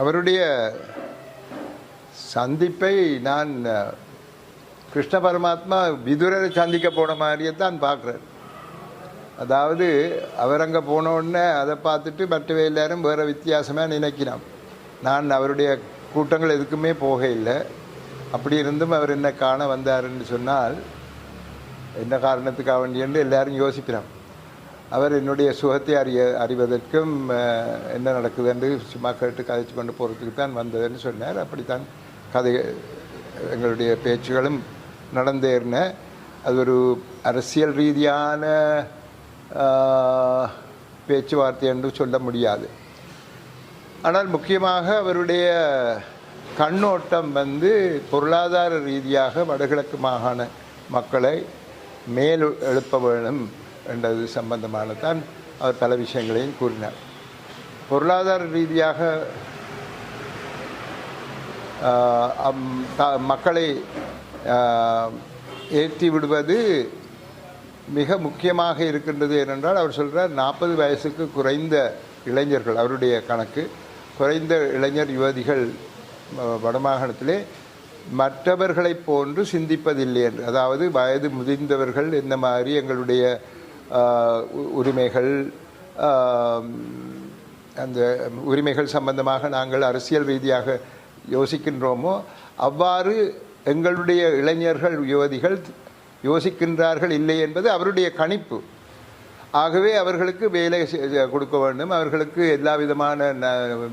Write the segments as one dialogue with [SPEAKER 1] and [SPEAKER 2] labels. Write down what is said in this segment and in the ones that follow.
[SPEAKER 1] அவருடைய சந்திப்பை நான் கிருஷ்ண பரமாத்மா விதுரரை சந்திக்க போன மாதிரியே தான் பார்க்குறேன் அதாவது அவர் அங்கே போன உடனே அதை பார்த்துட்டு மற்றவை எல்லாரும் வேறு வித்தியாசமாக நினைக்கிறான். நான் அவருடைய கூட்டங்கள் எதுக்குமே போக இல்லை. அப்படி இருந்தும் அவர் என்ன காண வந்தாருன்னு சொன்னால் என்ன காரணத்துக்காக வேண்டியன்னு எல்லாரும் யோசிக்கிறான். அவர் என்னுடைய சுகத்தை அறிய அறிவதற்கும் என்ன என்ன நடக்குதுன்னு சும்மா கேட்டு கதைச்சு கொண்டு போகிறதுக்கு தான் வந்ததுன்னு சொன்னார். அப்படித்தான் கதை எங்களுடைய பேச்சுகளும் நடந்தேறின. அது ஒரு அரசியல் ரீதியான பேச்சுவார்த்தை என்று சொல்ல முடியாது. ஆனால் முக்கியமாக அவருடைய கண்ணோட்டம் வந்து பொருளாதார ரீதியாக வடகிழக்கு மாகாண மக்களை மேல் எழுப்ப வேணும். என்றது சம்பந்தமான தான் அவர் பல விஷயங்களையும் கூறினார். பொருளாதார ரீதியாக அம்- த- மக்களை ஏற்றி விடுவது மிக முக்கியமாக இருக்கின்றது ஏனென்றால் அவர் சொல்கிறார் நாற்பது வயசுக்கு குறைந்த இளைஞர்கள் அவருடைய கணக்கு குறைந்த இளைஞர் யுவதிகள் வடமாகாணத்திலே மற்றவர்களைப் போன்று சிந்திப்பதில்லை என்று அதாவது வயது முதிர்ந்தவர்கள் இந்த மாதிரி எங்களுடைய உரிமைகள் அந்த உரிமைகள் சம்பந்தமாக நாங்கள் அரசியல் ரீதியாக யோசிக்கின்றோமோ அவ்வாறு எங்களுடைய இளைஞர்கள் யுவதிகள் யோசிக்கின்றார்கள் இல்லை என்பது அவருடைய கணிப்பு. ஆகவே அவர்களுக்கு வேலை கொடுக்க வேண்டும். அவர்களுக்கு எல்லா விதமான ந-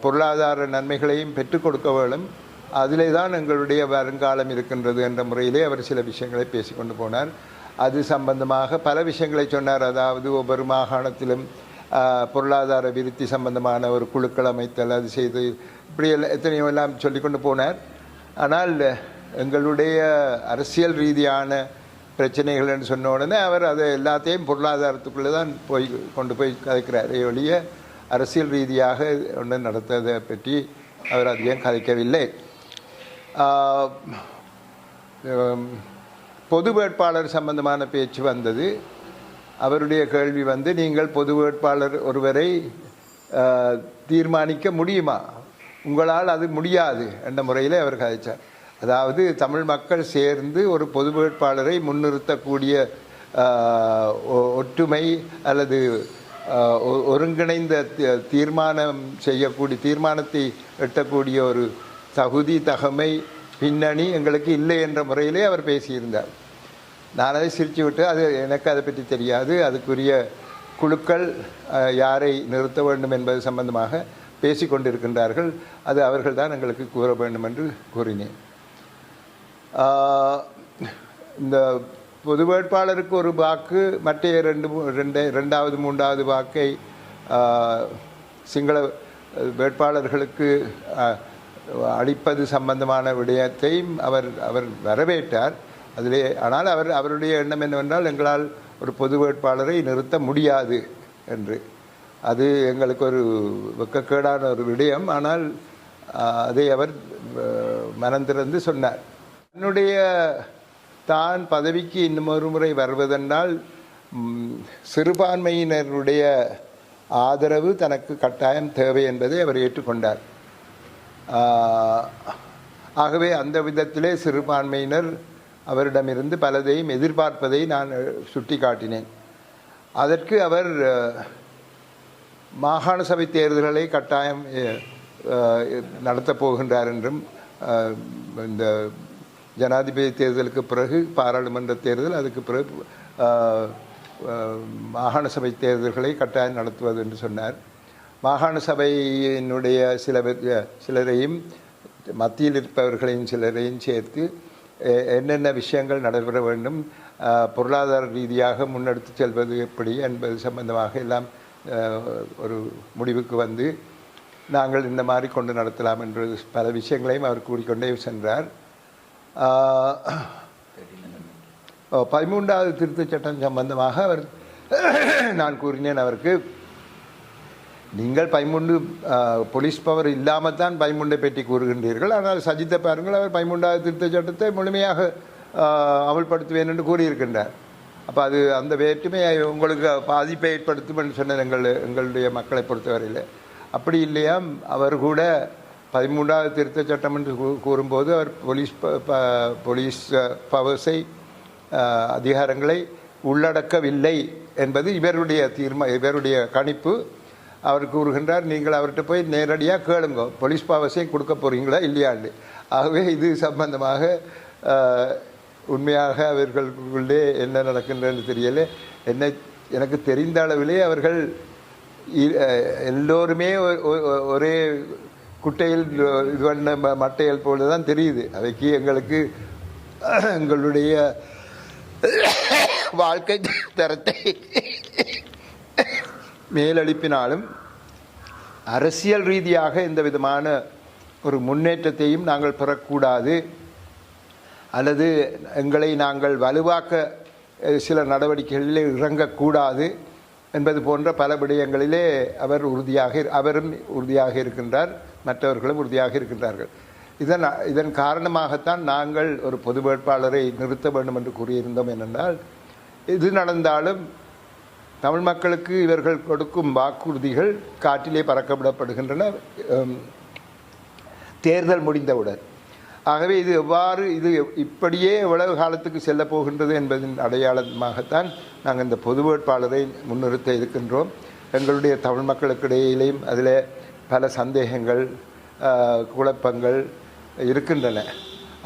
[SPEAKER 1] பொருளாதார நன்மைகளையும் பெற்றுக் கொடுக்க வேண்டும். அதிலே தான் எங்களுடைய வருங்காலம் இருக்கின்றது என்ற முறையிலே அவர் சில விஷயங்களை பேசிக்கொண்டு போனார். அது சம்பந்தமாக பல விஷயங்களை சொன்னார். அதாவது ஒவ்வொரு மாகாணத்திலும் பொருளாதார விருத்தி சம்பந்தமான ஒரு குழுக்கள் அமைத்தல் அது செய்து இப்படி எல்லாம் எத்தனையோ எல்லாம் சொல்லிக்கொண்டு போனார். ஆனால் எங்களுடைய அரசியல் ரீதியான பிரச்சனைகள் என்று சொன்ன உடனே அவர் அதை எல்லாத்தையும் பொருளாதாரத்துக்குள்ளே தான் போய் கொண்டு போய் கதைக்கிறார் ஒழிய அரசியல் ரீதியாக ஒன்று நடத்ததை பற்றி அவர் அதிகம் கதைக்கவில்லை. பொது வேட்பாளர் சம்பந்தமான பேச்சு வந்தது. அவருடைய கேள்வி வந்து நீங்கள் பொது வேட்பாளர் ஒருவரை தீர்மானிக்க முடியுமா? உங்களால் அது முடியாது என்ற முறையில் அவர் கதைச்சார். அதாவது தமிழ் மக்கள் சேர்ந்து ஒரு பொது வேட்பாளரை முன்னிறுத்தக்கூடிய ஒ- ஒற்றுமை அல்லது ஒருங்கிணைந்த தி- தீர்மானம் செய்யக்கூடிய தீர்மானத்தை எட்டக்கூடிய ஒரு தகுதி தகமை பின்னணி எங்களுக்கு இல்லை என்ற முறையிலே அவர் பேசியிருந்தார். நான் அதை சிரித்து விட்டு அது எனக்கு அதை பற்றி தெரியாது. அதுக்குரிய குழுக்கள் யாரை நிறுத்த வேண்டும் என்பது சம்பந்தமாக பேசி கொண்டிருக்கின்றார்கள் அது அவர்கள் தான் எங்களுக்கு கூற வேண்டும் என்று கூறினேன். இந்த பொது வேட்பாளருக்கு ஒரு வாக்கு மற்ற ரெண்டு மூ- ரெண்டு ரெண்டாவது மூன்றாவது வாக்கை சிங்கள வேட்பாளர்களுக்கு அளிப்பது சம்பந்தமான விடயத்தையும் அவர் அவர் வரவேற்றார். அதிலே ஆனால் அவர் அவருடைய எண்ணம் என்னவென்றால் எங்களால் ஒரு பொது வேட்பாளரை நிறுத்த முடியாது என்று. அது எங்களுக்கு ஒரு வெக்கக்கேடான ஒரு விடயம். ஆனால் அதை அவர் ஆஹ், மனம் திறந்து சொன்னார். என்னுடைய தான் பதவிக்கு இன்னும் ஒரு முறை வருவதென்றால் சிறுபான்மையினருடைய ஆதரவு தனக்கு கட்டாயம் தேவை என்பதை அவர் ஏற்றுக்கொண்டார். ஆகவே அந்த விதத்திலே சிறுபான்மையினர் அவரிடமிருந்து பலதையும் எதிர்பார்ப்பதை நான் சுட்டி காட்டினேன் அதற்கு அவர் மாகாண சபை தேர்தல்களை கட்டாயம் நடத்தப் போகின்றார் என்றும் இந்த ஜனாதிபதி தேர்தலுக்கு பிறகு பாராளுமன்ற தேர்தல் அதுக்கு பிறகு மாகாண சபை தேர்தல்களை கட்டாயம் நடத்துவது என்று சொன்னார். மாகாண சபையினுடைய சில சிலரையும் மத்தியில் இருப்பவர்களையும் சிலரையும் சேர்த்து என்னென்ன விஷயங்கள் நடைபெற வேண்டும் பொருளாதார ரீதியாக முன்னெடுத்து செல்வது எப்படி என்பது சம்பந்தமாக எல்லாம் ஒரு முடிவுக்கு வந்து நாங்கள் இந்த மாதிரி கொண்டு நடத்தலாம் என்று பல விஷயங்களையும் அவர் கூறிக்கொண்டே சென்றார். பதிமூன்றாவது திருத்தச் சட்டம் சம்பந்தமாக அவர் நான் கூறினேன் அவருக்கு நீங்கள் பைமுண்டு போலீஸ் பவர் இல்லாமல் தான் பைமுண்டை பற்றி கூறுகின்றீர்கள். ஆனால் சஜித்தை பாருங்கள் அவர் பைமுண்டாவது திருத்த சட்டத்தை முழுமையாக அமல்படுத்துவேன் என்று கூறியிருக்கின்றார். அப்போ அது அந்த வேற்றுமை உங்களுக்கு பாதிப்பை ஏற்படுத்தும் என்று சொன்ன எங்கள் எங்களுடைய மக்களை பொறுத்தவரையில். அப்படி இல்லையா அவர் கூட பதிமூன்றாவது திருத்த சட்டம் என்று கூ- கூறும்போது அவர் போலீஸ் ப- ப- போலீஸ் பவர்ஸை அதிகாரங்களை உள்ளடக்கவில்லை என்பது இவருடைய தீர்மா இவருடைய கணிப்பு. அவர் கூறுகின்றார் நீங்கள் அவர்கிட்ட போய் நேரடியாக கேளுங்க. போலீஸ் பவர்ஸையும் கொடுக்க போறீங்களா இல்லையாண்டு ஆகவே இது சம்பந்தமாக உண்மையாக அவர்களுக்குள்ளே என்ன நடக்கின்றன்னு தெரியல. என்ன எனக்கு தெரிந்த அளவிலே அவர்கள் எல்லோருமே ஒரே குட்டையில் இது பண்ண ம- மட்டைகள் போல தான் தெரியுது. அதைக்கு எங்களுக்கு எங்களுடைய வாழ்க்கை தரத்தை மேலெழுப்பினாலும் அரசியல் ரீதியாக எந்த விதமான ஒரு முன்னேற்றத்தையும் நாங்கள் பெறக்கூடாது. அல்லது எங்களை நாங்கள் வலுவாக்க சில நடவடிக்கைகளில் இறங்கக்கூடாது என்பது போன்ற பல விடயங்களிலே அவர் உறுதியாக அவரும் உறுதியாக இருக்கின்றார் மற்றவர்களும் உறுதியாக இருக்கின்றார்கள். இதன் இதன் காரணமாகத்தான் நாங்கள் ஒரு பொது வேட்பாளரை நிறுத்த வேண்டும் என்று கூறியிருந்தோம். என்னென்றால் இது நடந்தாலும் தமிழ் மக்களுக்கு இவர்கள் கொடுக்கும் வாக்குறுதிகள் காற்றிலே பறக்க விடப்படுகின்றன தேர்தல் முடிந்தவுடன். ஆகவே இது எவ்வாறு இது இப்படியே எவ்வளவு காலத்துக்கு செல்ல போகின்றது என்பதன் அடையாளமாகத்தான் நாங்கள் இந்த பொது வேட்பாளரை முன்னிறுத்த இருக்கின்றோம். எங்களுடைய தமிழ் மக்களுக்கு இடையிலேயும் அதில் பல சந்தேகங்கள் குழப்பங்கள் இருக்கின்றன.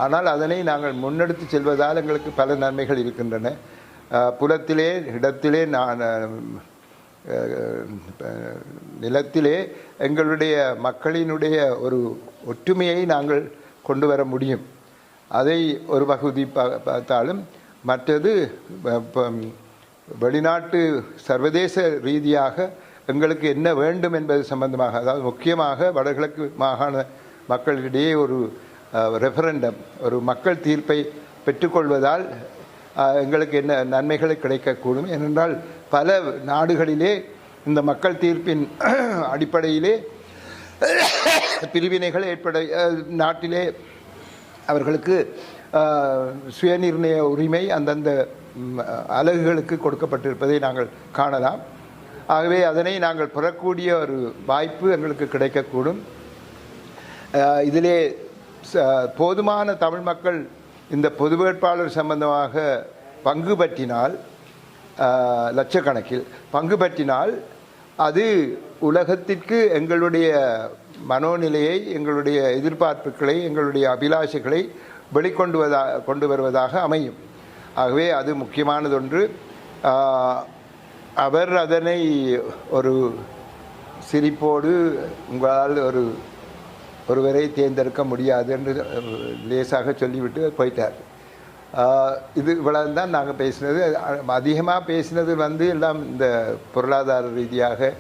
[SPEAKER 1] ஆனால் அதனை நாங்கள் முன்னெடுத்து செல்வதால் எங்களுக்கு பல நன்மைகள் இருக்கின்றன. புலத்திலே இடத்திலே நான் நிலத்திலே எங்களுடைய மக்களினுடைய ஒரு ஒற்றுமையை நாங்கள் கொண்டு வர முடியும். அதை ஒரு பகுதி பா- பார்த்தாலும் மற்றது வெளிநாட்டு சர்வதேச ரீதியாக எங்களுக்கு என்ன வேண்டும் என்பது சம்பந்தமாக அதாவது முக்கியமாக வடகிழக்கு மாகாண மக்களிடையே ஒரு ரெஃபரண்டம் ஒரு மக்கள் தீர்ப்பை பெற்றுக்கொள்வதால் எங்களுக்கு என்ன நன்மைகள் கிடைக்கக்கூடும். ஏனென்றால் பல நாடுகளிலே இந்த மக்கள் தீர்ப்பின் அடிப்படையிலே பிரிவினைகள் ஏற்பட நாட்டிலே அவர்களுக்கு சுயநிர்ணய உரிமை அந்தந்த அலகுகளுக்கு கொடுக்கப்பட்டிருப்பதை நாங்கள் காணலாம். ஆகவே அதனை நாங்கள் பெறக்கூடிய ஒரு வாய்ப்பு எங்களுக்கு கிடைக்கக்கூடும். இதிலே ச- போதுமான தமிழ் மக்கள் இந்த பொது வேட்பாளர் சம்பந்தமாக பங்கு பற்றினால் லட்சக்கணக்கில் பங்கு பற்றினால் அது உலகத்திற்கு எங்களுடைய மனோநிலையை எங்களுடைய எதிர்பார்ப்புகளை எங்களுடைய அபிலாஷைகளை வெளிக்கொண்டு வதா கொண்டு வருவதாக அமையும். ஆகவே அது முக்கியமானதொன்று. அவர் அதனை ஒரு சிரிப்போடு உங்களால் ஒரு ஒருவரை தேர்ந்தெடுக்க முடியாது என்று லேசாக சொல்லிவிட்டு போயிட்டார். இது இவ்வளவு தான் நாங்கள் பேசினது. அதிகமாக பேசினது வந்து எல்லாம் இந்த பொருளாதார ரீதியாக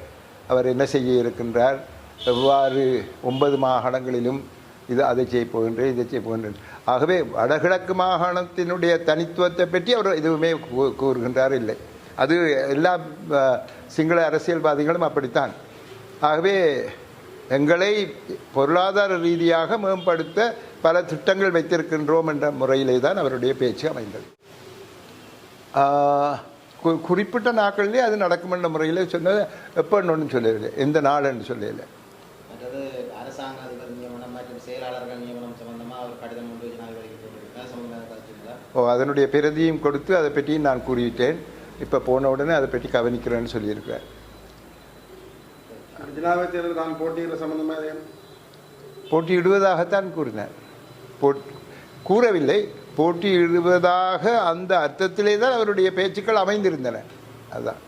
[SPEAKER 1] அவர் என்ன செய்ய இருக்கின்றார். எவ்வாறு ஒன்பது மாகாணங்களிலும் இது அதை செய்ய போகின்றேன் இதை செய்ய போகின்றேன். ஆகவே வடகிழக்கு மாகாணத்தினுடைய தனித்துவத்தை பற்றி அவர் எதுவுமே கூ- கூறுகின்றார் இல்லை. அது எல்லா சிங்கள அரசியல்வாதிகளும் அப்படித்தான். ஆகவே எங்களை பொருளாதார ரீதியாக மேம்படுத்த பல திட்டங்கள் வைத்திருக்கின்றோம் என்ற முறையிலே தான் அவருடைய பேச்சு அமைந்தது. குறிப்பிட்ட நாட்களிலே அது நடக்கும் என்ற முறையில் சொன்னது எப்போன்னு சொல்லவில்லை எந்த நாள் என்று சொல்லலை
[SPEAKER 2] அரசாங்க அதிபர் நியமனம் மற்றும் செயலாளர்கள் நியமனம் சம்பந்தமா அவர் கடிதம் ஒன்று ஜனாதிபதிக்கு போட்டிருக்கார் சம்பந்தமாக கருத்துங்களா
[SPEAKER 1] ஓ அதனுடைய பிரதியும் கொடுத்து அதை பற்றியும் நான் கூறிவிட்டேன். இப்போ போன உடனே அதை பற்றி கவனிக்கிறேன்னு சொல்லியிருக்கிறார்
[SPEAKER 3] ஜனாதிபதி தேர்தல் தான் போட்டியிட சம்பந்தமாக
[SPEAKER 1] போட்டியிடுவதாகத்தான் கூறினார். போட் கூறவில்லை. போட்டியிடுவதாக அந்த அர்த்தத்திலே தான் அவருடைய பேச்சுக்கள் அமைந்திருந்தன. அதுதான்